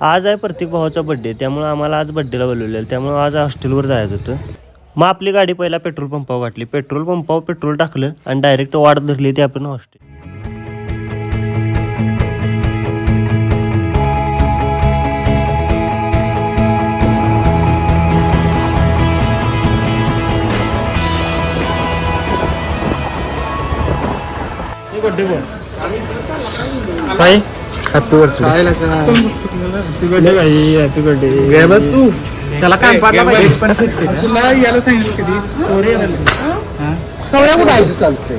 आज आहे प्रत्येक भावाचा बड्डे त्यामुळं आम्हाला आज बड्डेला बोलवलेलं. त्यामुळं आज हॉस्टेलवर जायचं होतं. मग आपली गाडी पहिला पेट्रोल पंपावर गाठली पेट्रोल पंपावर पेट्रोल टाकलं आणि डायरेक्ट वाट धरली ते आपण हॉस्टेल काय? हॅपी बर्थडे भाई हॅपी बर्थडे तू. त्याला काय पाडला पाहिजे. पण तुला याला सांगितलं कधी? सवऱ्या कुठं आहे? चालतंय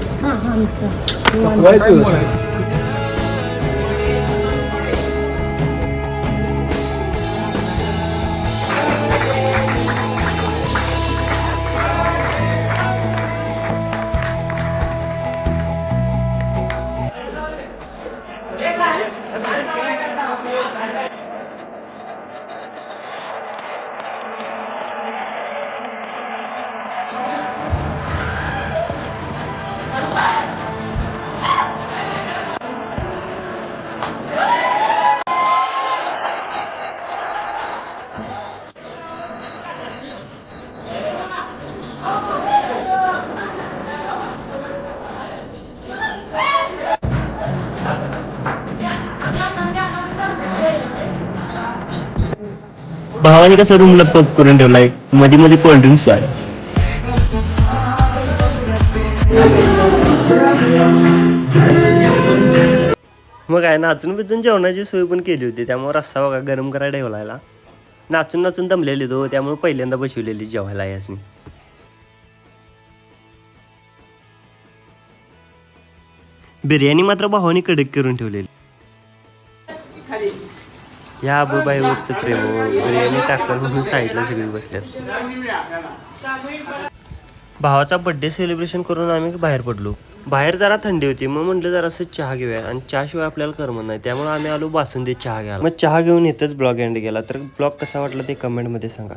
भावाने कसं रूमला पप करून ठेवलाय? मध्ये मध्ये कोल्ड्रिंक्स आहे मग काय नाचून बिचून जेवणाची सोय पण केली होती त्यामुळे रस्सा बघा गरम करायला ठेवलायला. नाचून नाचून दमलेली तो त्यामुळे पहिल्यांदा बसवलेली जेवायला यासनी. बिर्याणी मात्र भावानी कडक करून ठेवलेली. या आबूबाईवरचं प्रेम हो. बिर्याणी टाकल म्हणून साईडला सगळी बसल्यात. भावाचा बर्थडे सेलिब्रेशन करून आम्ही बाहेर पडलो. बाहेर जरा थंडी होती मग म्हटलं जरासं चहा घेऊया. आणि चहाशिवाय आपल्याला करमत नाही त्यामुळे आम्ही आलो बासुंदी चहा घ्यायला. मग चहा घेऊन येतच ब्लॉग एंड गेला. तर ब्लॉग कसा वाटला ते कमेंटमध्ये सांगा.